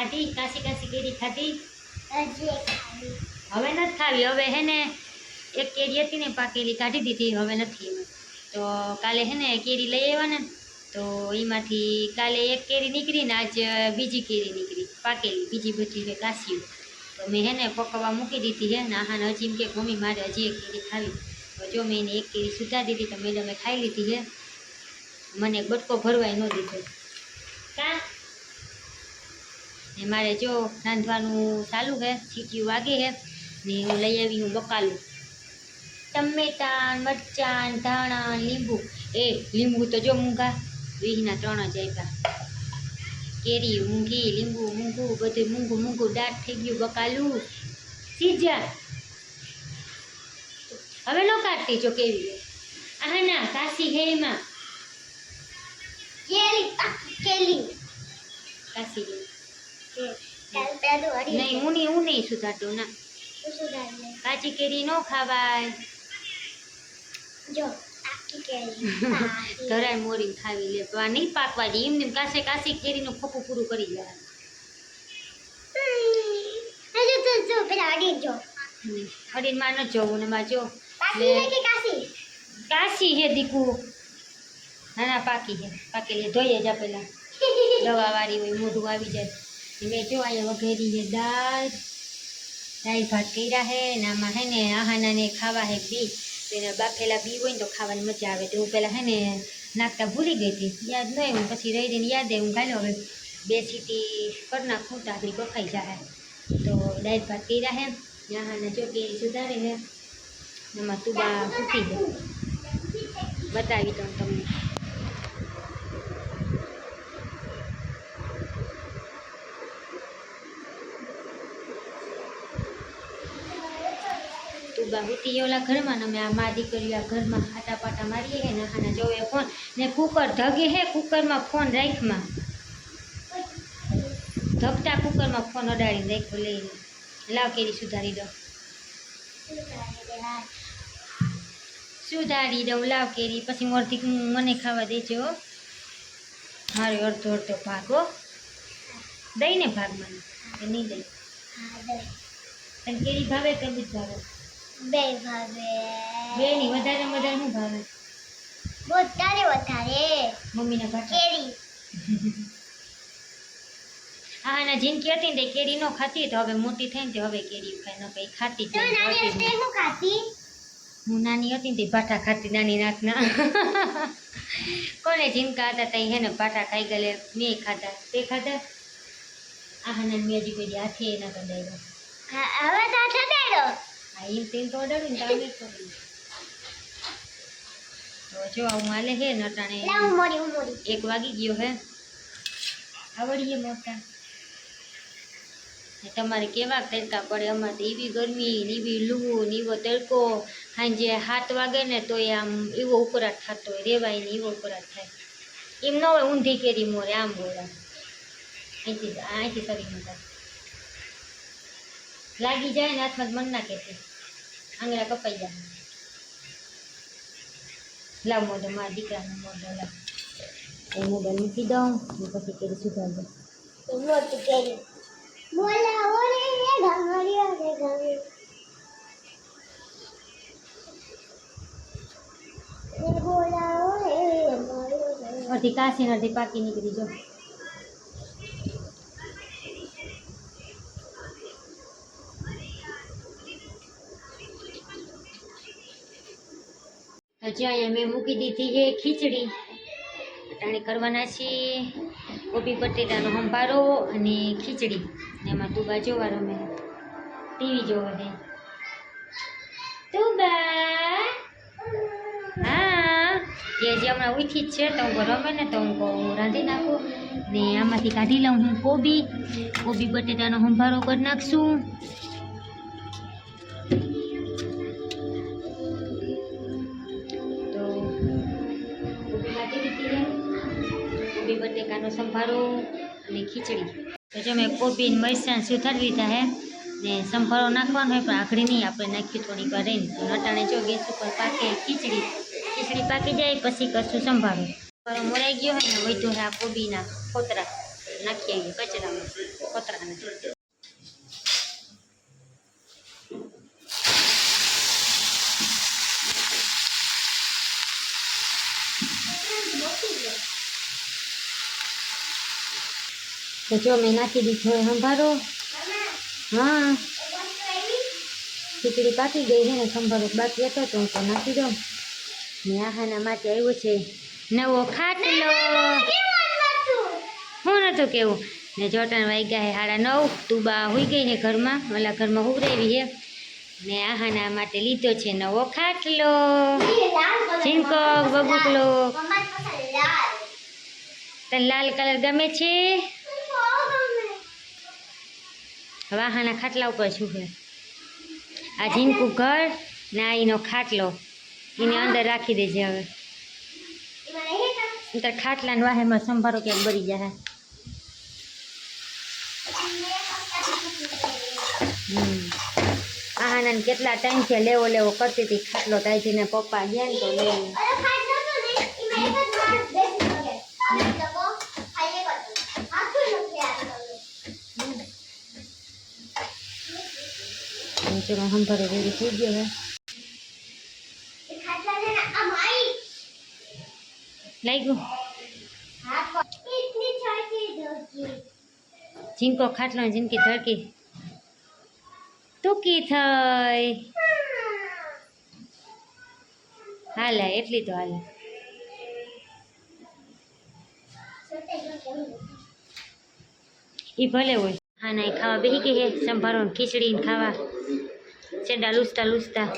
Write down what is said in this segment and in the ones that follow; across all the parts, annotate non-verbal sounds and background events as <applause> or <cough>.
ખાધી કાશી કાશી કેરી ખાધી. હવે નથી ખાવી. હવે હે ને એક કેરી હતી ને પાકેલી કાઢી દીધી. હવે નથી તો કાલે હે ને કેરી લઈ આવ્યા ને તો એમાંથી કાલે એક કેરી નીકળી ને આજ બીજી કેરી નીકળી. પાકેલી. બીજી બધી છે તો મેં હે ને પકવવા મૂકી દીધી હે ને આહાને હજી એમ કે મમ્મી મારે હજી એક કેરી ખાવી. તો જો મેં એને એક કેરી સુધા દીધી તો મેડમે ખાઈ લીધી હે. મને બટકો ભરવાય ન દીધો. કા? ને મારે જો રાંધવાનું ચાલુ છે સીટીયું વાગે છે ને હું લઈ આવી હું બકાલું. ટમેટાં મરચાં ધાણા લીંબુ. એ લીંબુ તો જો મૂંઘા વીસના ત્રણ જ આપ્યા કેરી મૂંઘી લીંબુ મૂંઘું બધું મૂંઘું મૂંઘું દાંત થઈ ગયું બકાલું. સીજા હવે નો કાઢતી જો કેવી આ આહા ના કાશી હે એમાં. કેરી કેલી કાશી હે. કે કાલ પેલું હરી નહીં હું નહીં સુધારતો ના લે? કાચી કેરી નો ખાવાય જો <laughs> પાકી. ધરાય મોરી ખાવી લે આ નહીં પાકવા દે એમને કાસે કાસી કેરીનું ખોપું પૂરું કરી લેવાનું હમ. હજુ તો જો પેલા અડી જો હરીનમાં ન જવું ને માં જો પાકી લે. છે કે કાશી હે દીકુ ના ના પાકી હે પાકેલી ધોઈએ જા પેલા <laughs> દવા વાળી હોય મોઢું આવી જાય મેં જો અહીંયા વઘેરી હે દાળ દાળ ભાત કર્યા હે ને આમાં હે ને આહાના ને ખાવા હે બી. એને બાફેલા બી હોય ને તો ખાવાની મજા આવે. તો હું પહેલાં હે ને નાખતા ભૂલી ગઈ હતી. યાદ ન આવ્યું. પછી રહી રહીને યાદ આવ્યું. કાલે હવે બે સીટી કરી નાખું તો આપણી બફાઈ જાય તો દાળ ભાત કર્યા ને આહાના જો કેરી સુધારે ને એમાં તુબા ફૂટી હે. બતાવી દઉં તમને. હુતી ઓલા ઘરમાં ને અમે આ મા દીકરીઓ આ ઘરમાં આટા પાટા મારીએ હે ને જોવે ફોન ને કુકર ધગે હે કુકરમાં ફોન રાખમાં ધગતા કુકરમાં ફોન અડાડીને રાખ્યો લઈને લાવ કેરી સુધારી દો સુધારી દઉં લાવ કેરી પછી મોરથી મને ખાવા દેજો. મારે અડધો અડધો ભાગ હો. દઈ ને ભાગ મને. નહીં દઈ? તને કેરી ભાવે કે બીજ ભાવે? બે ભાવે. બે ની વધારે વધારે શું ભાવે? વધારે વધારે. મમ્મીને ભાવે કેરી. હા ના જિંદગી હતી ને કેરી ન ખાતી તો હવે મોટી થઈ ને હવે કેરી ખાઈ ન કઈ ખાતી જ નથી. હશે ખાતી? હું નાની હતી ને ભાટા ખાતી નાની નાકના <laughs> કોને જીનકા હતા તઈ હે ને ભાટા ખાઈ ગયેલે મેં ખાધા. તે ખાધા? આ ને મેં હજી કોઈ હાથે ના કદાયો હા, હવે તો આ ઠંડાડો આ એમ તેમ તો અડાડ્યું ને તો અમે કર્યું તો જો આવું હાલે હે ને અટાણે લાવ હું મોરી હું મોરી એક વાગી ગયો હે આવડીએ મોટા ને તમારે કેવા તડકા પડે અમારે તો એવી ગરમી ને એવી લૂ ને એવો તડકો સાંજે સાત વાગે ને તો આમ એવો ઉકળાટ થતો હોય રેવાય ને એવો ઉકળાટ થાય એમ ન હોય ઊંધી કેરી મોરે આમ બોલા અહીંથી અહીંથી સરી નતા લાગી જાય ને હાથમાં મન ના કહેતી આંગળા કપાઈ જાય લાવ મોઢો મારા દીકરાનો મોઢો લાવ એ મોઢો મૂકી દઉં ને પછી કેરી સુધાર દઉં એ મોટી કેરી બોલા ઓરે રે ઘમરિયો રે ઘમરિયો રે બોલા ઓરે રે ઘમરિયો રે અડધી કાશી ને અડધી પાકી નીકળી જો હજી અહીંયા મેં મૂકી દીધી છે ખીચડી. અટાણે કરવાના છે કોબી, બટેટાનો સંભારો અને ખીચડી. એમાં તુબા જોવા રમે. ટીવી જોવા દે. તુબા હા. એ જે હમણાં ઉઠી જ છે તો હું રમે ને તો હું રાંધી નાખું. ને આમાંથી કાઢી લઉં હું કોબી. કોબી, બટેટાનો સંભારો કરી નાખશું. બટેકાનો સંભારો અને ખીચડી. તો જો મેં કોબી મરચાં સુધારી લીધા હે, ને સંભારો નાખવાનો હોય પણ આખડી નહીં, આપણે નાખ્યું થોડીક વાર રહીને. તો નટાણે જો ગેસ ઉપર પાકે ખીચડી. ખીચડી પાકી જાય, પછી કશું સંભારો. સંભારો મોરાઈ ગયો હોય ને વધુ હે આ કોબીના ખોતરા. નાખી આવીએ કચરામાં ફોતરા તો જો મેં નાખી દીધો એ સંભારો. હા. ખીચડી પાકી ગઈ છે ને, સંભારો બાકી હતો તો હું તો નાખી દઉં. ને આહાના માટે આવ્યો છે નવો ખાટલો. હું નતું કેવું. ને જોટાણ વાગ્યા હે સાડા નવ, તુબા હોઈ ગઈ છે ઘરમાં, ઓલા ઘરમાં હુવરાવી છે ને આહાના માટે લીધો છે નવો ખાટલો. ઝીંકો બબુકલો તને લાલ કલર ગમે છે? વાહાના ખાટલા ઉપર છે? આ ઝીંકું ઘર ને આ એનો ખાટલો. એને અંદર રાખી દેજે હવે. નહીંતર ખાટલાને વાહેમાં સંભારો ક્યાંક બળી જાય આહાના કેટલા ટાઈમથી લેવો લેવો કરતી હતી, ખાટલો તાજીને પપ્પા ગયા ને તો લઈ ચલો સંભારો રેડી થઈ ગયો હવે લાગ્યું? ઝીંકો ખાટલો ઝીંકી ધડકી ટૂંકી થઈ. હાલે, એટલી તો હાલે. એ ભલે હોય. હા ના ખાવા બેસી ગઈ હે. સંભારો ને ખીચડી ને ખાવા. ચેડા લૂસતા લૂસતા.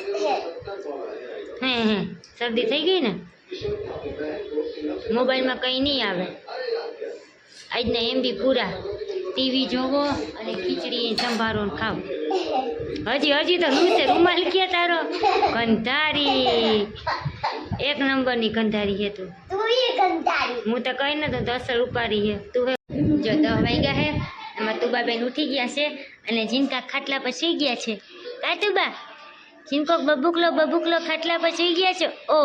હે હે શરદી થઈ ગઈ ને? મોબાઈલમાં કંઈ નહીં આવે. આજના એમબી પૂરા. ટીવી જોવો અને ખીચડી સંભારો ને ખાવ. હજી હજી તો લૂસે રૂમાલ ક્યાં તારો. ગંધારી. એક નંબરની ગંધારી હે તું. હું તો કઈ નતું તો અસર ઉપાડી હે. તું હે. જો દસ વાગ્યા હે. એમાં તુબાબેન ઉઠી ગયા છે અને જીનકા ખાટલા પર સુઈ ગયા છે. કાતુબા જીનકો બબુકલો બબુકલો ખાટલા પર સુઈ ગયા છે. ઓ,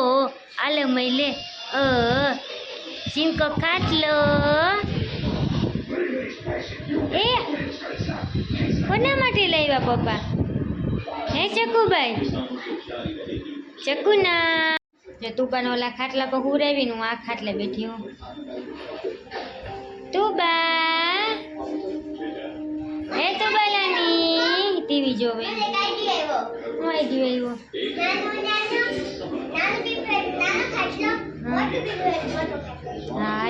આલે મહિલે અ, જીનકો ખાટલો. એ, કોના માટે લાવ્યા પપ્પા? હે ચકુભાઈ? ચકુના. જો તુબાનો ઓલા ખાટલા પર હુરાવીને હું આ ખાટલે બેઠી હું તુબા. ટીવી જોવે. આવ્યો હા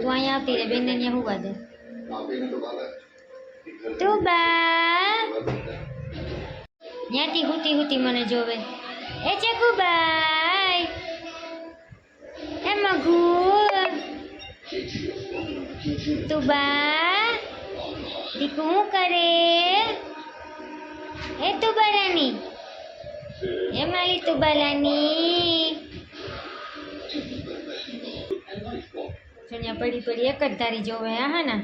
તું અહીંયા આવતી રે દે. તુબા ત્યાંથી હુતી હુતી મને જોવે. એ બાય એ મઘુ તુબા દીકુ શું કરે? એ તુબારાની એ મારી તુબાલાની સોનિયા પડી પડી એક જ ધારી જોવે હા હા ના?